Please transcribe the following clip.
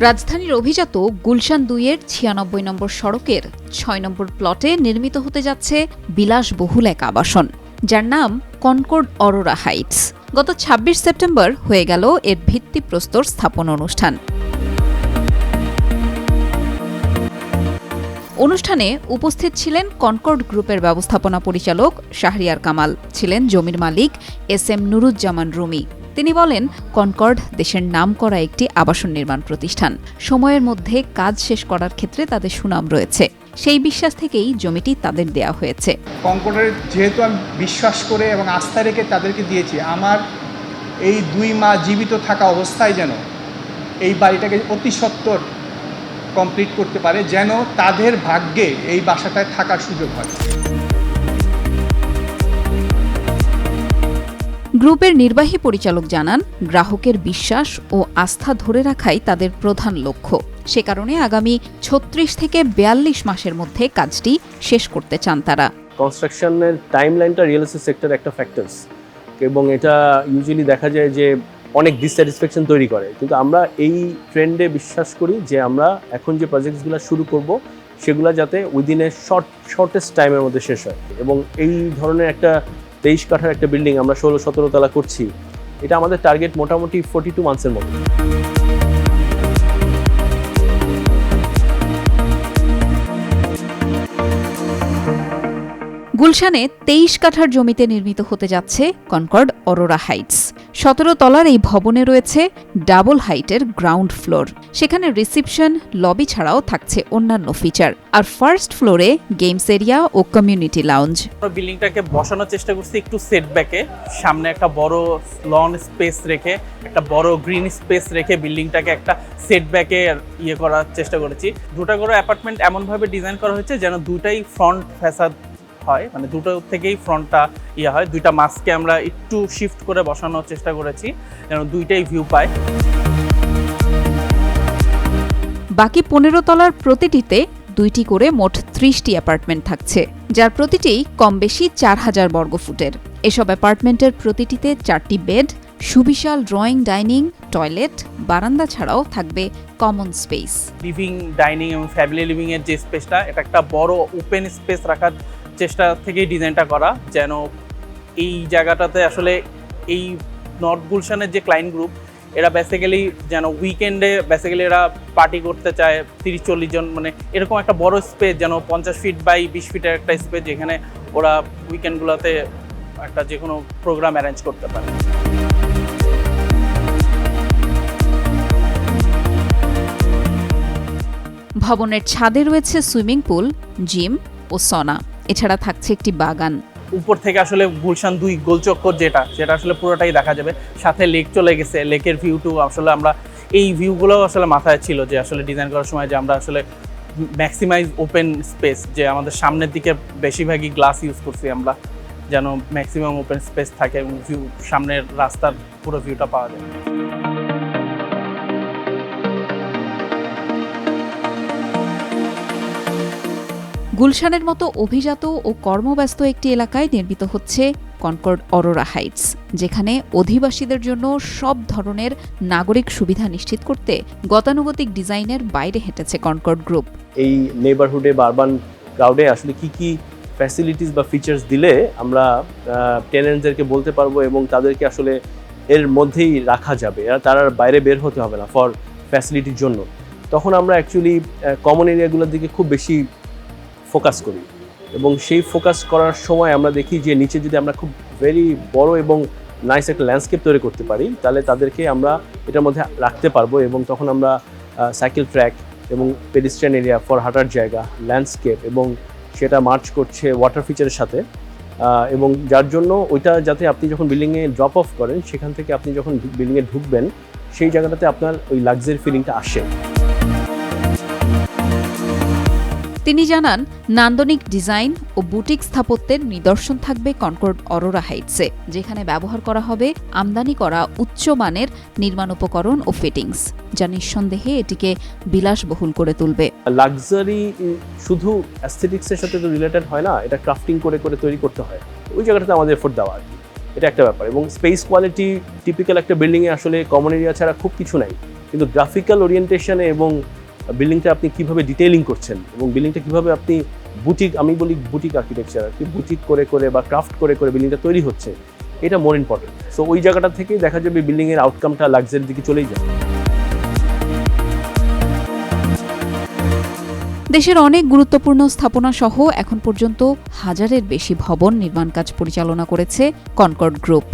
রাজধানীর অভিজাত গুলশান দুইয়ের ছিয়ানব্বই নম্বর সড়কের ছয় নম্বর প্লটে নির্মিত হতে যাচ্ছে বিলাসবহুল এক আবাসন, যার নাম কনকর্ড অরোরা হাইটস। গত ২৬ সেপ্টেম্বর হয়ে গেল এর ভিত্তিপ্রস্তর স্থাপন অনুষ্ঠান। অনুষ্ঠানে উপস্থিত ছিলেন কনকর্ড গ্রুপের ব্যবস্থাপনা পরিচালক শাহরিয়ার কামাল, ছিলেন জমির মালিক এস এম নুরুজ্জামান রুমি। তিনি বলেন, কনকর্ড দেশের নাম করা একটি আবাসন নির্মাণ প্রতিষ্ঠান। সময়ের মধ্যে কাজ শেষ করার ক্ষেত্রে তাদের সুনাম রয়েছে। সেই বিশ্বাস থেকেই জমিটি তাদের দেয়া হয়েছে। কঙ্কটের যেহেতু আমি বিশ্বাস করে এবং আস্থা রেখে তাদেরকে দিয়েছি, আমার এই দুই মা জীবিত থাকা অবস্থায় যেন এই বাড়িটাকে অতি সত্তর কমপ্লিট করতে পারে, যেন তাদের ভাগ্যে এই বাসাটায় থাকার সুযোগ হয়। গ্রুপের নির্বাহী পরিচালক জানান, গ্রাহকের বিশ্বাস ও আস্থা ধরে রাখাই তাদের প্রধান লক্ষ্য। সে কারণে আগামী ছত্রিশ থেকে বিয়াল্লিশ মাসের মধ্যে কাজটি শেষ করতে চান তারা। কনস্ট্রাকশনের time line real estate sector একটা ফ্যাক্টরস এবং এটা ইউজুয়ালি দেখা যায় যে অনেক ডিসস্যাটিসফ্যাকশন তৈরি করে। কিন্তু আমরা এই ট্রেন্ডে বিশ্বাস করি যে আমরা এখন যে প্রজেক্টসগুলো শুরু করব, সেগুলো যাতে উইদিন এ শর্ট শর্টেস্ট টাইমের মধ্যে শেষ হয়। এবং এই ধরনের একটা তেইশ কাঠার একটা বিল্ডিং আমরা ষোলো, সতেরো তলা করছি। এটা আমাদের টার্গেট মোটামুটি ফোর্টি টু মান্থসের মধ্যে গুলশানে তেইশ কাঠার জমিতে নির্মিত হতে যাচ্ছে কনকর্ড অরোরা হাইটস। সতেরো তলার এই ভবনে রয়েছে ডাবল হাইটের গ্রাউন্ড ফ্লোর। সেখানে রিসিপশন, লবি ছাড়াও থাকছে অন্যান্য ফিচার। আর ফার্স্ট ফ্লোরে গেমস এরিয়া ও কমিউনিটি লাউঞ্জ। বিল্ডিংটাকে বসানোর চেষ্টা করছি একটু সেটব্যাকে সামনে একটা বড় লন স্পেস রেখে, একটা বড় গ্রিন স্পেস রেখে বিল্ডিংটাকে একটা সেটব্যাকে ইয়ে করার চেষ্টা করেছি। দুটো করে অ্যাপার্টমেন্ট এমনভাবে ডিজাইন করা হয়েছে যেন দুটাই ফ্রন্ট ফ্যাসাদ হয় মানে দুটো থেকেই ফ্রন্টটা ইয়ে হয়। দুইটা মাস্ককে আমরা একটু শিফট করে বসানোর চেষ্টা করেছি যেন দুইটাই ভিউ পায়। বাকি পনেরো তলার প্রতিটিতে দুইটি করে মোট ত্রিশটি অ্যাপার্টমেন্ট থাকছে যার প্রতিটি কম বেশি চার হাজার বর্গফুটের এসব অ্যাপার্টমেন্টের প্রতিটিতে চারটি বেড সুবিশাল ড্রয়িং ডাইনিং টয়লেট বারান্দা ছাড়াও থাকবে কমন স্পেস লিভিং ডাইনিং এবং ফ্যামিলি লিভিং এর যে স্পেসটা এটা একটা বড় ওপেন স্পেস রাখার চেষ্টা থেকেই ডিজাইনটা করা, যেন এই জায়গাটাতে আসলে এই নর্থ গুলশানের যে ক্লায়েন্ট গ্রুপ এরা বেসিক্যালি যেন উইকেন্ডে বেসিক্যালি এরা পার্টি করতে চায়, তিরিশ চল্লিশ জন মানে এরকম একটা বড় স্পেস যেন পঞ্চাশ ফিট বাই বিশ ফিটের একটা স্পেস যেখানে ওরা উইকেন্ডগুলোতে একটা যে কোনো প্রোগ্রাম অ্যারেঞ্জ করতে পারে। ভবনের ছাদে রয়েছে সুইমিং পুল জিম ও সনা এছাড়া থাকছে একটি বাগান। উপর থেকে আসলে গুলশান দুই গোলচক্কর যেটা, সেটা আসলে পুরোটাই দেখা যাবে। সাথে লেক চলে গেছে, লেকের ভিউটু আসলে আমরা, এই ভিউগুলোও আসলে মাথায় ছিল যে আসলে ডিজাইন করার সময় যে আমরা আসলে ম্যাক্সিমাইজ ওপেন স্পেস যে আমাদের সামনের দিকে বেশিরভাগই গ্লাস ইউজ করছি আমরা, যেন ম্যাক্সিমাম ওপেন স্পেস থাকে এবং ভিউ সামনের রাস্তার পুরো ভিউটা পাওয়া যায়। গুলশানের মতো অভিজাত ও কর্মব্যস্ত একটি এলাকায় নির্মিত হচ্ছে কনকর্ড অরোরা হাইটস, যেখানে অধিবাসীদের জন্য সব ধরনের নাগরিক সুবিধা নিশ্চিত করতে গতানুগতিক ডিজাইনের বাইরে হেঁটেছে কনকর্ড গ্রুপ। এই নেবারহুডে বা আরবান ক্রাউডে আসলে কি কি ফ্যাসিলিটিস বা ফিচার্স দিলে আমরা টেনেন্টদেরকে বলতে পারব এবং তাদেরকে আসলে এর মধ্যেই রাখা যাবে? তারা বাইরে বের হতে হবে না ফর ফ্যাসিলিটির জন্য। তখন আমরা অ্যাকচুয়ালি কমন এরিয়াগুলোর দিকে খুব বেশি ফোকাস করি। এবং সেই ফোকাস করার সময় আমরা দেখি যে নিচে যদি আমরা খুব ভেরি বড় এবং নাইস একটা ল্যান্ডস্কেপ তৈরি করতে পারি, তাহলে তাদেরকে আমরা এটার মধ্যে রাখতে পারব এবং তখন আমরা সাইকেল ট্র্যাক এবং পেডিস্ট্রিয়ান এরিয়া ফর হাঁটার জায়গা ল্যান্ডস্কেপ এবং সেটা মার্চ করছে ওয়াটার ফিচারের সাথে। এবং যার জন্য ওইটা যাতে আপনি যখন বিল্ডিংয়ে ড্রপ অফ করেন, সেখান থেকে আপনি যখন বিল্ডিংয়ে ঢুকবেন, সেই জায়গাটাতে আপনার ওই লাক্সারি ফিলিংটা আসে। তিনি জানান, নান্দনিক ডিজাইন ও বুটিক স্থাপত্যের নিদর্শন থাকবে কনকর্ড অরোরা হাইটসে, যেখানে ব্যবহার করা হবে আমদানি করা উচ্চমানের নির্মাণ উপকরণ ও ফিটিংস, যা নিঃসন্দেহে এটিকে বিলাসবহুল করে তুলবে। লাক্সারি শুধু অ্যাস্থেটিক্সের সাথে তো রিলেটেড হয় না, এটা ক্রাফটিং করে করে তৈরি করতে হয়। ওই জায়গাটাতে আমাদের এফোর্ট দেওয়া আর এটা একটা ব্যাপার। এবং স্পেস কোয়ালিটি টিপিক্যাল একটা বিল্ডিংয়ে আসলে কমন এরিয়া ছাড়া খুব কিছু নাই। কিন্তু গ্রাফিক্যাল ওরিয়েন্টেশনে এবং বিল্ডিংটা আপনি কীভাবে ডিটেইলিং করছেন এবং বিল্ডিংটা কীভাবে আপনি বুটিক আমি বলি বুটিক আর্কিটেকচার আর কি বুটিক করে করে বা ক্রাফট করে করে বিল্ডিংটা তৈরি হচ্ছে, এটা মোর ইম্পর্টেন্ট সো ওই জায়গাটা থেকেই দেখা যাবে বিল্ডিংয়ের আউটকামটা লাক্সারির দিকে চলেই যাবে। দেশের অনেক গুরুত্বপূর্ণ স্থাপনা সহ এখন পর্যন্ত হাজারের বেশি ভবন নির্মাণ কাজ পরিচালনা করেছে কনকর্ড গ্রুপ